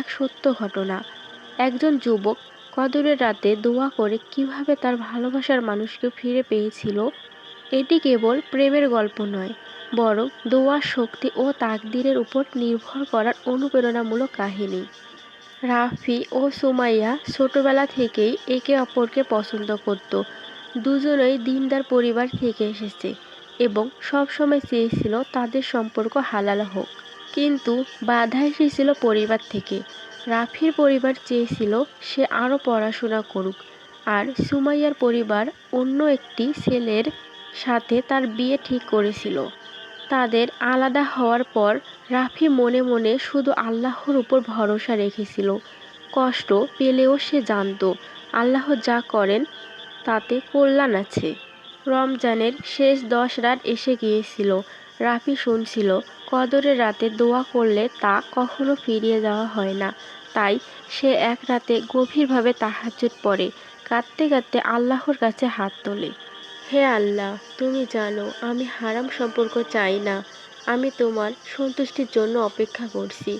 এক সত্য ঘটনা। একজন যুবক কদরের রাতে দোয়া করে কীভাবে তার ভালোবাসার মানুষকে ফিরে পেয়েছিল, এটি কেবল প্রেমের গল্প নয়, বরং দোয়ার শক্তি ও তাকদিরের উপর নির্ভর করার অনুপ্রেরণামূলক কাহিনী। রাফি ও সুমাইয়া ছোটবেলা থেকেই একে অপরকে পছন্দ করত। দুজনেই দিনদার পরিবার থেকে এসেছে এবং সবসময় চেয়েছিল তাদের সম্পর্ক হালাল হোক। কিন্তু বাধা এসেছিল পরিবার থেকে। রাফির পরিবার চেয়েছিল সে আরও পড়াশোনা করুক। আর সুমাইয়ার পরিবার অন্য একটি ছেলের সাথে তার বিয়ে ঠিক করেছিল। তাদের আলাদা হওয়ার পর রাফি মনে মনে শুধু আল্লাহর উপর ভরসা রেখেছিল। কষ্ট পেলেও সে জানত, আল্লাহ যা করেন তাতে কল্যাণ আছে। রমজানের শেষ দশ রাত এসে গিয়েছিল। রাফি শুনছিল কদরের রাতে দোয়া করলে তা কখনো ফিরিয়ে দেওয়া হয় না। তাই সে এক রাতে গভীরভাবে তাহাজ্জুদ পড়ে, কাঁদতে কাঁদতে আল্লাহর কাছে হাত তোলে। হে আল্লাহ, তুমি জানো আমি হারাম সম্পর্ক চাই না। আমি তোমার সন্তুষ্টির জন্য অপেক্ষা করছি।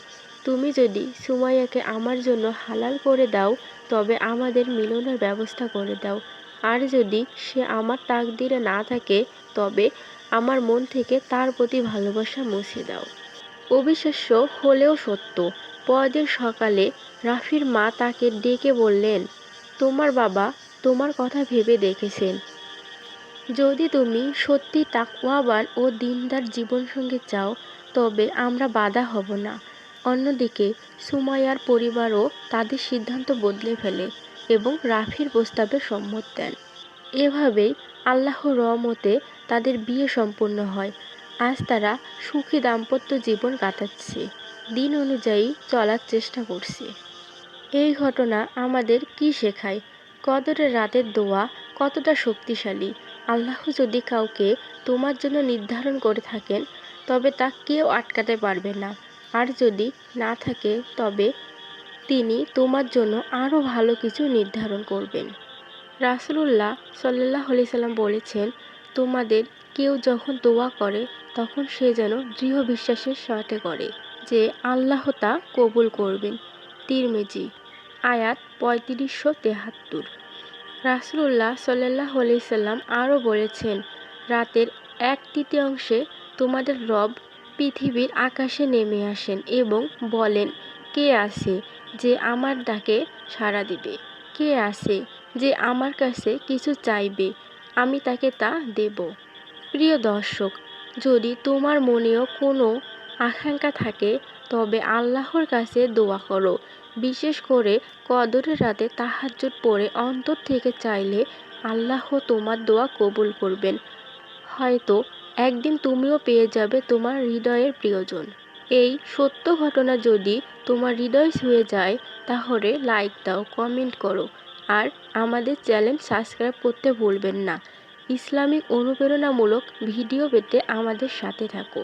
তুমি যদি সুমাইয়াকে আমার জন্য হালাল করে দাও, তবে আমাদের মিলনের ব্যবস্থা করে দাও। আর যদি সে আমার তাকদিরে না থাকে, তবে আমার মন থেকে তার প্রতি ভালোবাসা মুছে দাও। অবিশ্বাস্য হলেও সত্য, পরদিন সকালে রাফির মা তাকে ডেকে বললেন, তোমার বাবা তোমার কথা ভেবে দেখেছেন। যদি তুমি সত্যি তাকওয়াবান ও দিনদার জীবনসঙ্গী চাও, তবে আমরা বাধা হব না। অন্যদিকে, সুমাইয়ার পরিবারও তাদের সিদ্ধান্ত বদলে ফেলে এবং রাফির প্রস্তাবে সম্মত দেন। এভাবেই আল্লাহর রহমতে তাদের বিয়ে সম্পন্ন হয়। আজ তারা সুখী দাম্পত্য জীবন কাটাচ্ছে। দিন অনুযায়ী চলার চেষ্টা করছে। এই ঘটনা আমাদের কি শেখায়? কদরের রাতের দোয়া, কতটা শক্তিশালী? আল্লাহ যদি কাউকে তোমার জন্য নির্ধারণ করে থাকেন, তবে তা কেউ আটকাতে পারবে না। আর যদি না থাকে, তবে তিনি তোমার জন্য আরও ভালো কিছু নির্ধারণ করবেন। রাসুলুল্লাহ সাল্লাহ আলি সাল্লাম বলেছেন, তোমাদের কেউ যখন দোয়া করে, তখন সে যেন দৃঢ় বিশ্বাসের সাথে করে যে আল্লাহ তা কবুল করবেন। তিরমেজি, আয়াত পঁয়ত্রিশশো তেহাত্তর। রাসুলুল্লাহ সাল্লাহ সাল্লাম আরও বলেছেন, রাতের এক তৃতীয়াংশে তোমাদের রব পৃথিবীর আকাশে নেমে আসেন এবং বলেন, কে আছে যে আমার ডাকে সাড়া দিবে? কে আছে যে আমার কাছে কিছু চাইবে, আমি তাকে তা দেব। প্রিয় দর্শক, যদি তোমার মনেও কোনো আকাঙ্ক্ষা থাকে, তবে আল্লাহর কাছে দোয়া করো। বিশেষ করে কদরের রাতে তাহাজ্জুদ পড়ে অন্তর থেকে চাইলে আল্লাহ তোমার দোয়া কবুল করবেন। হয়তো একদিন তুমিও পেয়ে যাবে তোমার হৃদয়ের প্রিয়জন। এই সত্য ঘটনা যদি তোমার হৃদয় ছুঁয়ে যায়, তাহলে লাইক দাও কমেন্ট করো। আর আমাদের চ্যানেল সাবস্ক্রাইব করতে ভুলবেন না। ইসলামিক অনুপ্রেরণামূলক ভিডিও পেতে আমাদের সাথে থাকো